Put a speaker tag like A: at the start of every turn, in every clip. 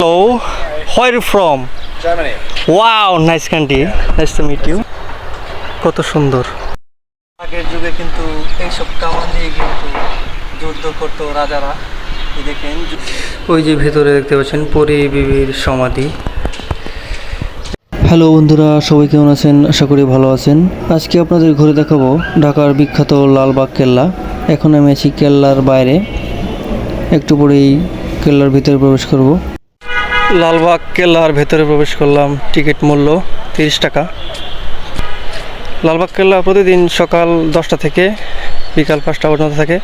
A: Hello, where are you from?
B: Germany.
A: Wow, nice country. Nice to meet you. কত সুন্দর আগের যুগে কিন্তু এইসব কামান দিয়ে কিন্তু যুদ্ধ করতো রাজারা দেখেন ওই যে ভেতরে দেখতে পাচ্ছেন পরি বিবির সমাধি হ্যালো বন্ধুরা সবাই কেমন আছেন আশা করি ভালো আছেন আজকে আপনাদের ঘুরে দেখাবো ঢাকার বিখ্যাত লালবাগ কেল্লা এখন আমি আছি কেল্লার বাইরে একটু পরেই কেল্লার ভিতরে প্রবেশ করব লালবাগ কেল্লার ভেতরে প্রবেশ করলাম। টিকিট মূল্য তিরিশ টাকা। লালবাগ কেল্লা প্রতিদিন সকাল দশটা থেকে বিকাল পাঁচটা পর্যন্ত থাকে।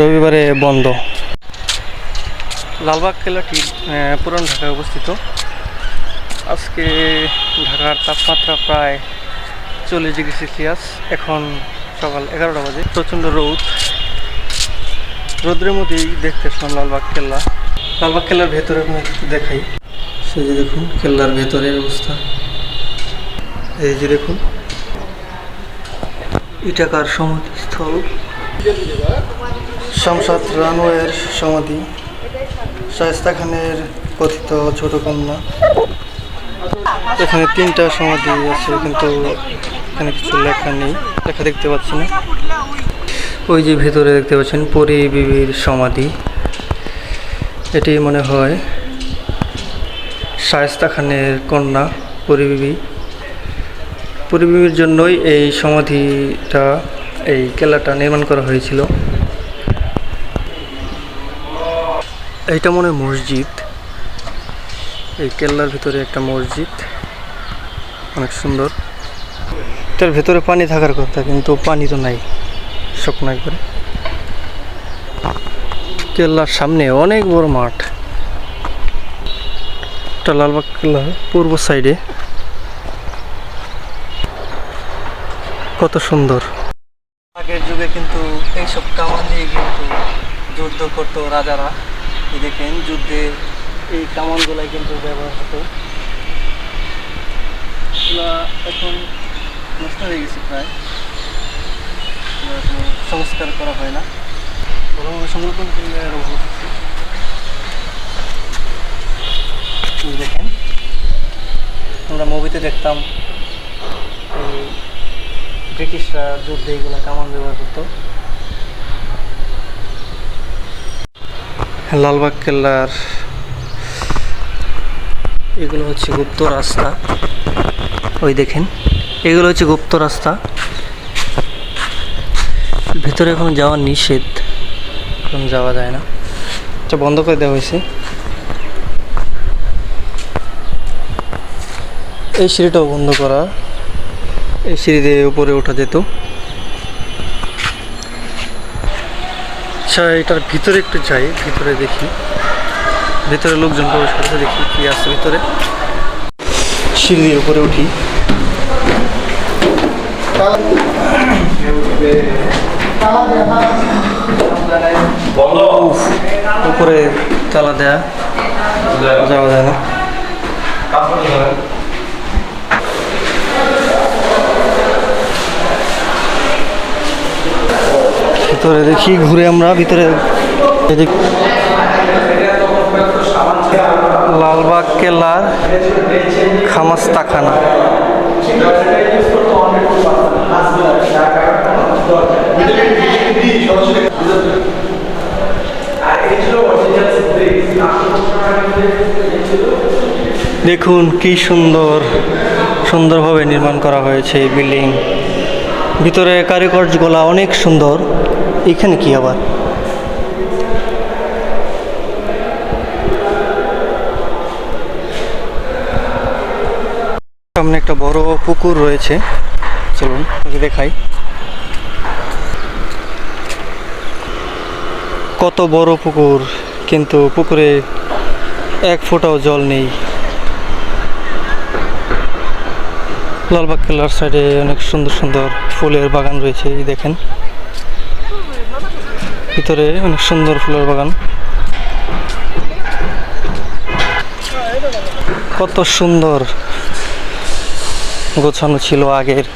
A: রবিবারে বন্ধ। লালবাগ কেল্লাটি পুরান ঢাকায় অবস্থিত। আজকে ঢাকার তাপমাত্রা প্রায় চল্লিশ ডিগ্রি সেলসিয়াস। এখন সকাল এগারোটা বাজে। প্রচণ্ড রোদ। রোদ্রের মধ্যেই দেখতে আসলাম লালবাগ কেল্লা। লালবাগ কেল্লার ভেতরে দেখাই। সেই যে দেখুন কেল্লার ভেতরের অবস্থা। এই যে দেখুন, ইটাকার সমাধিস্থল। শামসাদ রানওয়ের সমাধি। শায়স্তা খানের কথিত ছোট কন্যা। এখানে তিনটা সমাধি আছে, কিন্তু এখানে কিছু লেখা নেই। লেখা দেখতে পাচ্ছি না। ওই যে ভেতরে দেখতে পাচ্ছেন পরি বিবির সমাধি। এটি মনে হয় শায়েস্তা খানের কন্যা পরিবিবি। পরিবিবির জন্যই এই সমাধিটা, এই কেল্লাটা নির্মাণ করা হয়েছিল। এইটা মনে মসজিদ। এই কেল্লার ভিতরে একটা মসজিদ। অনেক সুন্দর। এটার ভেতরে পানি থাকার কথা, কিন্তু পানি তো নাই, শুকনো একবারে। কেল্লার সামনে অনেক বড় মাঠ। এটা লালবাগ কেল্লা পূর্ব সাইডে। কত সুন্দর। আগের যুগে কিন্তু এইসব কামান দিয়ে কিন্তু যুদ্ধ করতো রাজারা। দেখেন যুদ্ধে এই কামানগুলাই কিন্তু ব্যবহার হতো। এখন নষ্ট হয়ে গেছে প্রায়। সংস্কার করা হয় না। ভালোভাবে সংরক্ষণ করে আরও ভালো থাকছে এই দেখেন আমরা মুভিতে দেখতাম ব্রিটিশরা যুদ্ধে এগুলো কামান ব্যবহার করতো। লালবাগ কেল্লার এগুলো হচ্ছে গুপ্ত রাস্তা। ওই দেখেন, এগুলো হচ্ছে গুপ্ত রাস্তা। ভিতরে এখন যাওয়া নিষেধ। এখন যাওয়া যায় না। এটা বন্ধ করে দেওয়া হয়েছে। এই সিঁড়িটাও বন্ধ করা। এই সিঁড়ি দিয়ে উপরে ওঠা যেত। আচ্ছা এটার ভিতরে একটু যাই ভিতরে দেখি। ভিতরে লোকজন প্রবেশ করতে দেখি কি আছে ভিতরে। সিঁড়ি দিয়ে উপরে উঠি। উফ, উপরে তালা দেয়া। যাওয়া যায় না। ভিতরে দেখি ঘুরে আমরা ভিতরে। লালবাগ কেল্লার খামাস্তাখানা। দেখুন কি সুন্দর, সুন্দরভাবে নির্মাণ করা হয়েছে এই বিল্ডিং। ভিতরে কারুকার্যগুলো অনেক সুন্দর। এখানে কি আবার? সামনে একটা বড় পুকুর রয়েছে। চলুন দেখাই। কত বড় পুকুর, কিন্তু পুকুরে এক ফোঁটাও জল নেই। লালবাগ কেল্লার সাইডে অনেক সুন্দর সুন্দর ফুলের বাগান রয়েছে, এই দেখেন। ভিতরে অনেক সুন্দর ফুলের বাগান। কত সুন্দর গোছানো ছিল আগের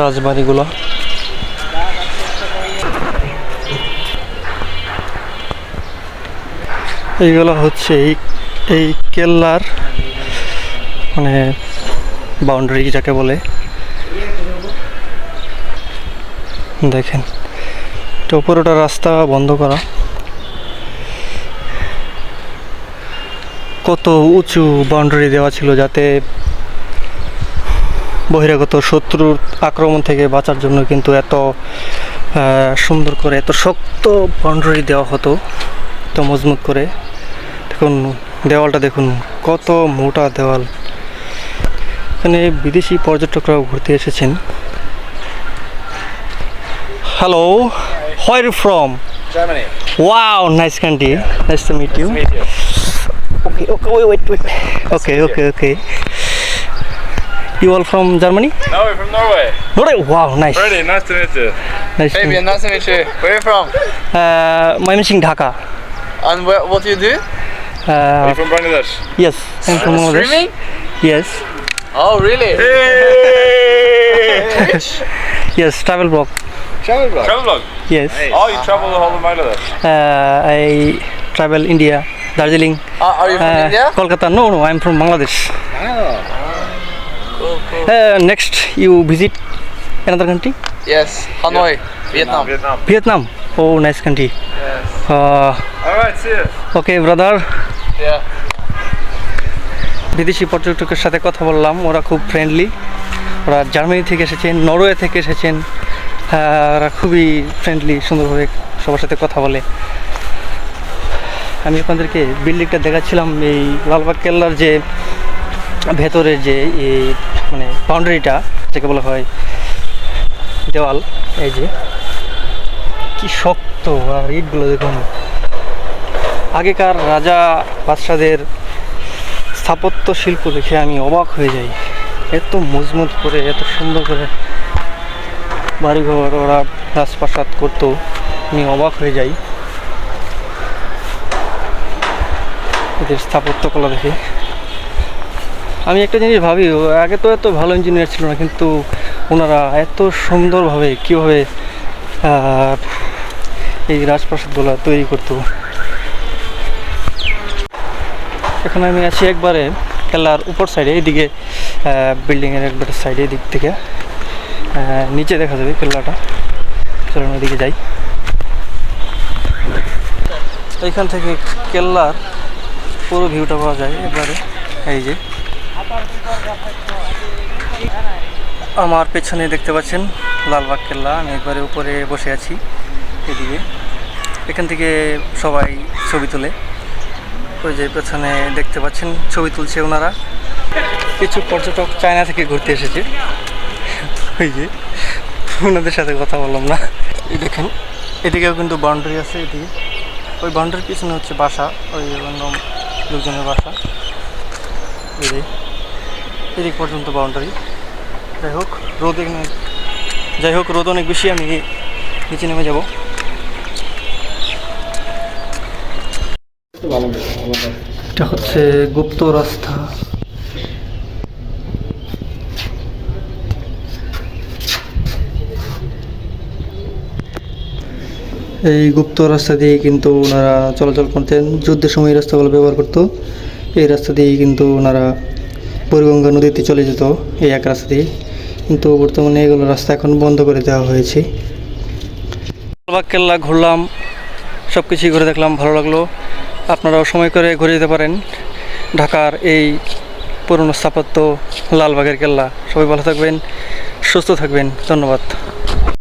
A: রাজবাড়িগুলো। এইগুলো হচ্ছে এই এই কেল্লার মানে বাউন্ডারি যাকে বলে। দেখেন, তো পুরোটা রাস্তা বন্ধ করা। কত উঁচু বাউন্ডারি দেওয়া ছিল যাতে বহিরাগত শত্রুর আক্রমণ থেকে বাঁচার জন্য কিন্তু এত সুন্দর করে এত শক্ত বাউন্ডারি দেওয়া হতো এত মজবুত করে। দেখুন দেওয়ালটা দেখুন কত মোটা দেওয়াল। এখানে বিদেশি পর্যটকরাও ঘুরতে এসেছেন। Hello where you
B: from
A: wow nice country nice to meet you okay okay
B: ওই wait okay okay okay
A: you all
C: from
A: Germany
C: wow nice nice to Dhaka Are
A: Uh,
C: you
B: from Bangladesh?
A: yes, I'm from Bangladesh.
C: Streaming?
A: Yes,
C: Oh, really?
A: yes, travel blog.
C: Travel vlog.
B: Travel vlog.
A: Yes,
B: Oh, you travel the whole of Bangladesh.
A: uh, I travel India, Darjeeling,
C: Uh, are you from
A: uh,
C: India?
A: Kolkata. No, no, I'm from Bangladesh.
C: Cool, cool.
A: Uh, next, you visit another country?
C: Yes, Hanoi, Vietnam.
B: Vietnam.
A: Vietnam. Oh, nice country.
C: Yes.
A: Uh,
B: All right, see you.
A: okay, brother. বিদেশি পর্যটকের সাথে কথা বললাম ওরা খুব friendly ওরা Germany থেকে এসেছেন নরওয়ে থেকে এসেছেন। আহ, ওরা খুবই ফ্রেন্ডলি সুন্দরভাবে সবার সাথে কথা বলে। আমি আপনাদেরকে বিল্ডিংটা দেখাচ্ছিলাম এই লালবাগ কেল্লার যে ভেতরের যে মানে বাউন্ডারিটা যাকে বলা হয় দেওয়াল এই যে। কি শক্ত আর ইটগুলো দেখুন। আগেকার রাজা বাদশাদের স্থাপত্য শিল্প দেখে আমি অবাক হয়ে যাই। এত মজবুত করে, এত সুন্দর করে বাড়িঘর ওরা রাজপ্রাসাদ করতো, আমি অবাক হয়ে যাই। এদের স্থাপত্যকলা দেখে। আমি একটা জিনিস ভাবি, আগে তো এত ভালো ইঞ্জিনিয়ার ছিল না, কিন্তু ওনারা এত সুন্দরভাবে কীভাবে এই রাজপ্রাসাদগুলো তৈরি করতো। এখন আমি আছি একবারে খেলার উপর সাইডে এইদিকে বিল্ডিংয়ের একবারে সাইডে দিক থেকে। নিচে দেখা যাবে কেল্লাটা চলুন ওইদিকে যাই। এইখান থেকে কেল্লার পুরো ভিউটা পাওয়া যায় একবারে। এই যে। আমার পেছনে দেখতে পাচ্ছেন লালবাগ কেল্লা আমি একবারে উপরে বসে আছি, এদিকে। এখান থেকে সবাই ছবি তোলে। ওই যে পেছনে দেখতে পাচ্ছেন, ছবি তুলছে ওনারা। কিছু পর্যটক চায়না থেকে ঘুরতে এসেছে। ওই যে, ওনাদের সাথে কথা বললাম না। এই দেখেন, এদিকেও কিন্তু বাউন্ডারি আছে এদিকে। ওই বাউন্ডারির পিছনে হচ্ছে বাসা, ওই লোকজনের বাসা। যে, এদিক পর্যন্ত বাউন্ডারি যাই হোক, রোদ যাই হোক, রোদ অনেক বেশি, আমি নিচে নেমে যাব। হচ্ছে গুপ্ত রাস্তা। এই গুপ্ত রাস্তা দিয়ে কিন্তু ওনারা চলাচল করতেন। যুদ্ধের সময় এই রাস্তাগুলো ব্যবহার করতো। এই রাস্তা দিয়েই কিন্তু ওনারা বুড়িগঙ্গা নদীতে চলে যেত, এই এক রাস্তা দিয়ে। কিন্তু বর্তমানে এগুলো রাস্তা এখন বন্ধ করে দেওয়া হয়েছে। কেল্লা, ঘুরলাম সব কিছুই ঘুরে দেখলাম, ভালো লাগল। আপনারাও সময় করে ঘুরে যেতে পারেন। ঢাকার এই পুরনো স্থাপত্য লালবাগের কেল্লা। সবাই ভালো থাকবেন সুস্থ থাকবেন। ধন্যবাদ।